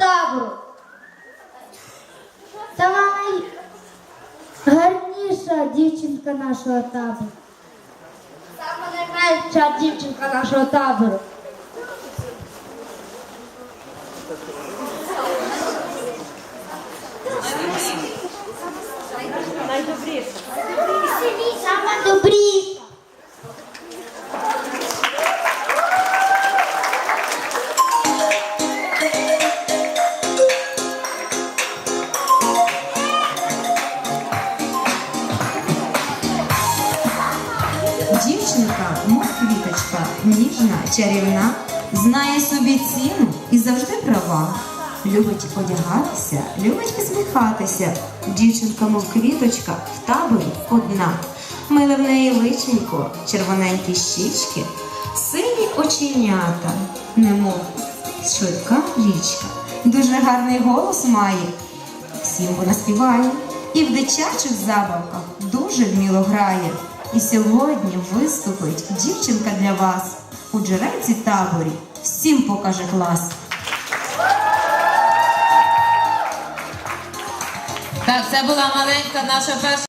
табору. Сама найгарніша дівчинка нашого табору. Сама найменша дівчинка нашого табору. Сама Дівчинка, мов квіточка, ніжна, чарівна, знає собі ціну і завжди права. Любить одягатися, любить посміхатися. Дівчинка, мов квіточка, в таборі одна. Миле в неї личенько, червоненькі щічки, сині оченята, немов швидка річка. Дуже гарний голос має, всім вона співає. І в дитячих забавках дуже вміло грає. І сьогодні виступить дівчинка для вас у джерельці таборі. Всім покаже клас. Так, це була маленька наша перша.